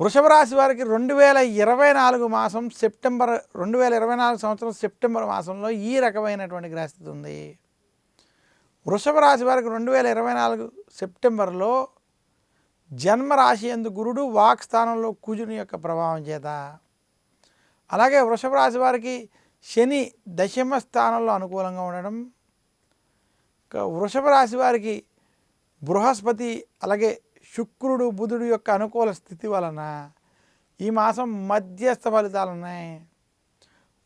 వృషభ రాశి వారికి రెండు వేల ఇరవై నాలుగు మాసం సెప్టెంబర్ రెండు వేల ఇరవై నాలుగు సంవత్సరం సెప్టెంబర్ మాసంలో ఈ రకమైనటువంటి గ్రహస్థితి ఉంది. వృషభ రాశి వారికి రెండు వేల ఇరవై నాలుగు సెప్టెంబర్లో జన్మరాశి ఎందు గురుడు వాక్ స్థానంలో కుజుని యొక్క ప్రభావం చేత. అలాగే వృషభ రాశి వారికి శని దశమ స్థానంలో అనుకూలంగా ఉండడం వృషభ రాశి వారికి బృహస్పతి అలాగే శుక్రుడు బుధుడు యొక్క అనుకూల స్థితి వలన ఈ మాసం మధ్యస్థ ఫలితాలు ఉన్నాయి.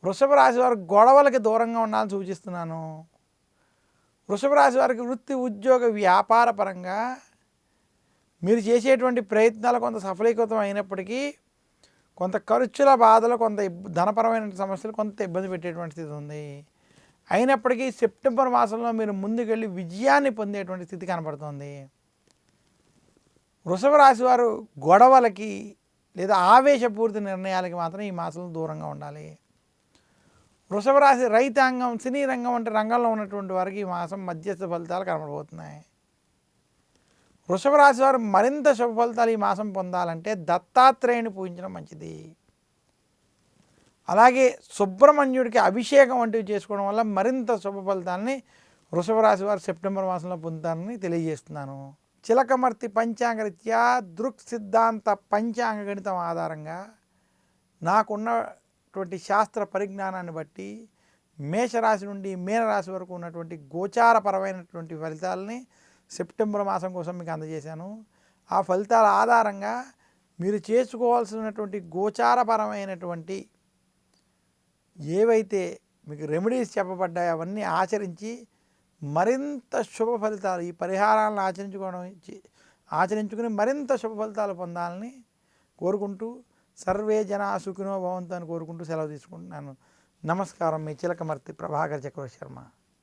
వృషభ రాశి వారు గొడవలకి దూరంగా ఉండాలని సూచిస్తున్నాను. వృషభ రాశి వారికి వృత్తి ఉద్యోగ వ్యాపార పరంగా మీరు చేసేటువంటి ప్రయత్నాలు కొంత సఫలీకృతం అయినప్పటికీ కొంత ఖర్చుల బాధలు కొంత ధనపరమైన సమస్యలు కొంత ఇబ్బంది పెట్టేటువంటి స్థితి ఉంది. అయినప్పటికీ సెప్టెంబర్ మాసంలో మీరు ముందుకెళ్ళి విజయాన్ని పొందేటువంటి స్థితి కనబడుతుంది. వృషభ రాశి వారు గొడవలకి లేదా ఆవేశపూరిత నిర్ణయాలకి మాత్రం ఈ మాసంలో దూరంగా ఉండాలి. వృషభ రాశి రైతాంగం సినీ రంగం వంటి రంగంలో ఉన్నటువంటి వారికి ఈ మాసం మధ్యస్థ ఫలితాలు కనబడబోతున్నాయి. వృషభ రాశి వారు మరింత శుభ ఫలితాలు ఈ మాసం పొందాలంటే దత్తాత్రేయుని పూజించడం మంచిది. అలాగే సుబ్రహ్మణ్యుడికి అభిషేకం వంటివి చేసుకోవడం వల్ల మరింత శుభ ఫలితాలని వృషభ రాశి వారు సెప్టెంబర్ మాసంలో పొందుతారని తెలియజేస్తున్నాను. చిలకమర్తి పంచాంగరీత్యా దృక్ సిద్ధాంత పంచాంగ గణితం ఆధారంగా నాకున్నటువంటి శాస్త్ర పరిజ్ఞానాన్ని బట్టి మేషరాశి నుండి మీనరాశి వరకు ఉన్నటువంటి గోచారపరమైనటువంటి ఫలితాలని సెప్టెంబర్ మాసం కోసం మీకు అందజేశాను. ఆ ఫలితాల ఆధారంగా మీరు చేసుకోవాల్సినటువంటి గోచారపరమైనటువంటి ఏవైతే మీకు రెమెడీస్ చెప్పబడ్డాయో అవన్నీ ఆచరించి మరింత శుభ ఫలితాలు ఈ పరిహారాలను ఆచరించుకోవడం ఆచరించుకుని మరింత శుభ ఫలితాలు పొందాలని కోరుకుంటూ సర్వే జనా సుఖినో భవంతు అని కోరుకుంటూ సెలవు తీసుకుంటున్నాను. నమస్కారం మీ చిలకమర్తి ప్రభాకర్ చక్రవర్తి శర్మ.